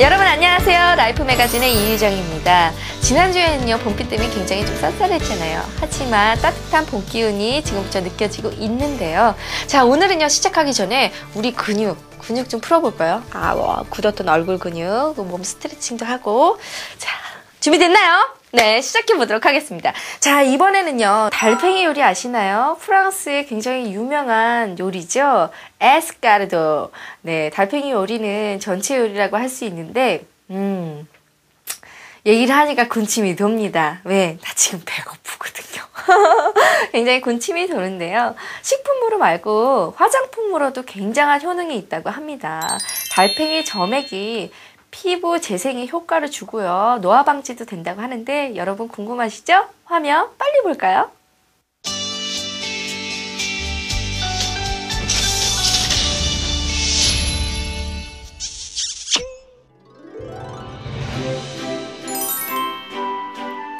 여러분 안녕하세요. 라이프 매거진의 이유정입니다. 지난주에는요, 봄비 때문에 굉장히 좀 쌀쌀했잖아요. 하지만 따뜻한 봄 기운이 지금부터 느껴지고 있는데요. 자, 오늘은요, 시작하기 전에 우리 근육, 근육 좀 풀어볼까요? 아, 와, 굳었던 얼굴 근육, 몸 스트레칭도 하고. 자, 준비됐나요? 네, 시작해 보도록 하겠습니다. 자, 이번에는요, 달팽이 요리 아시나요? 프랑스의 굉장히 유명한 요리죠? 에스카르도. 네, 달팽이 요리는 전체 요리라고 할 수 있는데, 음, 얘기를 하니까 군침이 돕니다. 왜? 나 지금 배고프거든요. 굉장히 군침이 도는데요. 식품으로 말고 화장품으로도 굉장한 효능이 있다고 합니다. 달팽이 점액이 피부 재생에 효과를 주고요. 노화 방지도 된다고 하는데 여러분 궁금하시죠? 화면 빨리 볼까요?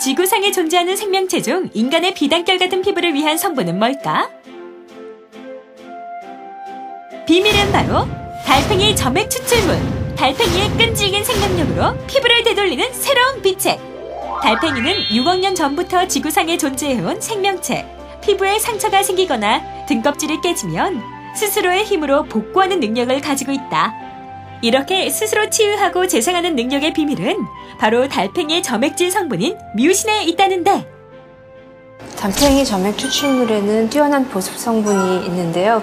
지구상에 존재하는 생명체 중 인간의 비단결 같은 피부를 위한 성분은 뭘까? 비밀은 바로 달팽이 점액 추출물. 달팽이의 끈질긴 생명력으로 피부를 되돌리는 새로운 비책. 달팽이는 6억 년 전부터 지구상에 존재해온 생명체. 피부에 상처가 생기거나 등껍질이 깨지면 스스로의 힘으로 복구하는 능력을 가지고 있다. 이렇게 스스로 치유하고 재생하는 능력의 비밀은 바로 달팽이의 점액질 성분인 뮤신에 있다는데 달팽이 점액 추출물에는 뛰어난 보습 성분이 있는데요.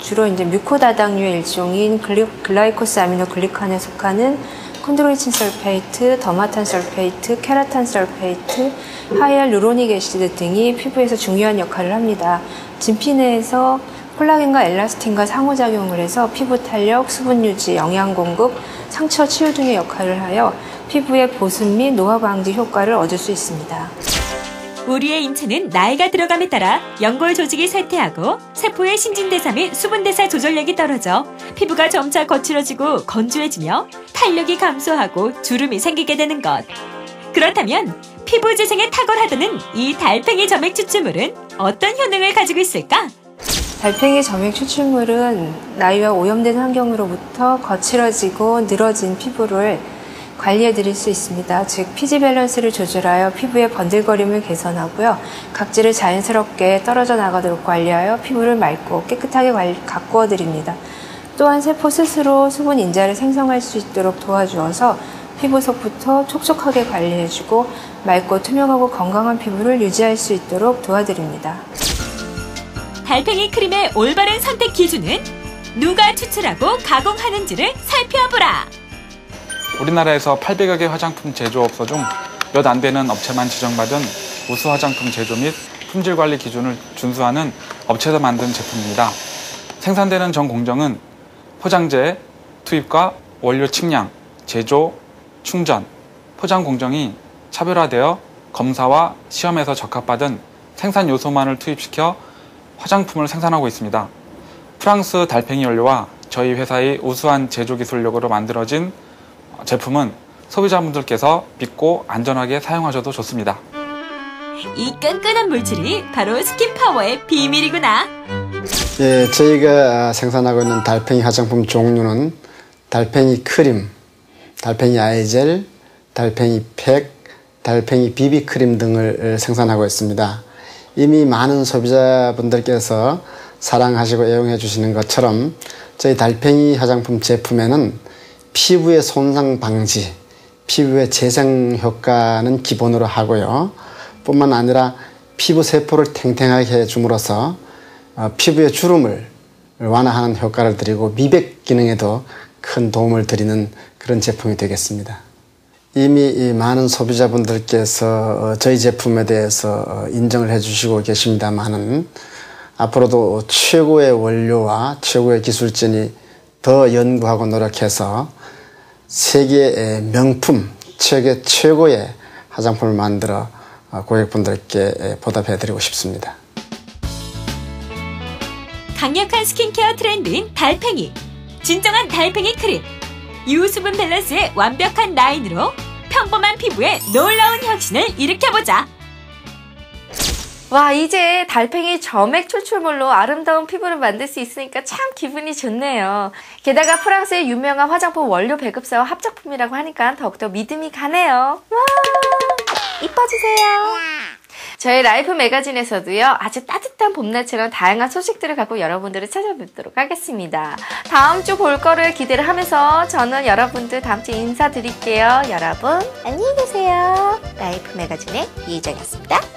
주로 이제 뮤코다당류의 일종인 글리, 글라이코스 아미노 글리칸에 속하는 콘드로이친 설페이트, 더마탄 설페이트, 케라탄 설페이트, 하이알 루로닉 애시드 등이 피부에서 중요한 역할을 합니다. 진피 내에서 콜라겐과 엘라스틴과 상호작용을 해서 피부 탄력, 수분 유지, 영양 공급, 상처 치유 등의 역할을 하여 피부의 보습 및 노화 방지 효과를 얻을 수 있습니다. 우리의 인체는 나이가 들어감에 따라 연골 조직이 쇠퇴하고 세포의 신진대사 및 수분대사 조절력이 떨어져 피부가 점차 거칠어지고 건조해지며 탄력이 감소하고 주름이 생기게 되는 것. 그렇다면 피부 재생에 탁월하다는 이 달팽이 점액 추출물은 어떤 효능을 가지고 있을까? 달팽이 점액 추출물은 나이와 오염된 환경으로부터 거칠어지고 늘어진 피부를 관리해 드릴 수 있습니다. 즉 피지 밸런스를 조절하여 피부의 번들거림을 개선하고요. 각질을 자연스럽게 떨어져 나가도록 관리하여 피부를 맑고 깨끗하게 가꾸어 드립니다. 또한 세포 스스로 수분 인자를 생성할 수 있도록 도와주어서 피부 속부터 촉촉하게 관리해주고 맑고 투명하고 건강한 피부를 유지할 수 있도록 도와드립니다. 달팽이 크림의 올바른 선택 기준은 누가 추출하고 가공하는지를 살펴보라. 우리나라에서 800여 개 화장품 제조업소 중 몇 안 되는 업체만 지정받은 우수 화장품 제조 및 품질 관리 기준을 준수하는 업체에서 만든 제품입니다. 생산되는 전 공정은 포장재 투입과 원료 측량, 제조, 충전, 포장 공정이 차별화되어 검사와 시험에서 적합받은 생산 요소만을 투입시켜 화장품을 생산하고 있습니다. 프랑스 달팽이 연료와 저희 회사의 우수한 제조 기술력으로 만들어진 제품은 소비자분들께서 믿고 안전하게 사용하셔도 좋습니다. 이 끈끈한 물질이 바로 스킨파워의 비밀이구나. 예, 저희가 생산하고 있는 달팽이 화장품 종류는 달팽이 크림, 달팽이 아이젤, 달팽이 팩, 달팽이 비비크림 등을 생산하고 있습니다. 이미 많은 소비자분들께서 사랑하시고 애용해 주시는 것처럼 저희 달팽이 화장품 제품에는 피부의 손상 방지, 피부의 재생 효과는 기본으로 하고요. 뿐만 아니라 피부 세포를 탱탱하게 해줌으로써 어, 피부의 주름을 완화하는 효과를 드리고 미백 기능에도 큰 도움을 드리는 그런 제품이 되겠습니다. 이미 많은 소비자분들께서 어, 저희 제품에 대해서 어, 인정을 해주시고 계십니다만은 앞으로도 최고의 원료와 최고의 기술진이 더 연구하고 노력해서 세계의 명품, 세계 최고의 화장품을 만들어 어, 고객분들께 보답해드리고 싶습니다. 강력한 스킨케어 트렌드인 달팽이. 진정한 달팽이 크림. 유수분 밸런스의 완벽한 라인으로 평범한 피부에 놀라운 혁신을 일으켜보자. 와, 이제 달팽이 점액 추출물로 아름다운 피부를 만들 수 있으니까 참 기분이 좋네요. 게다가 프랑스의 유명한 화장품 원료 배급사와 합작품이라고 하니까 더욱더 믿음이 가네요. 와, 이뻐지세요. 저희 라이프 매거진에서도요, 아주 따뜻한 봄날처럼 다양한 소식들을 갖고 여러분들을 찾아뵙도록 하겠습니다. 다음 주 볼 거를 기대를 하면서 저는 여러분들 다음 주에 인사드릴게요. 여러분, 안녕히 계세요. 라이프 매거진의 이희정이었습니다.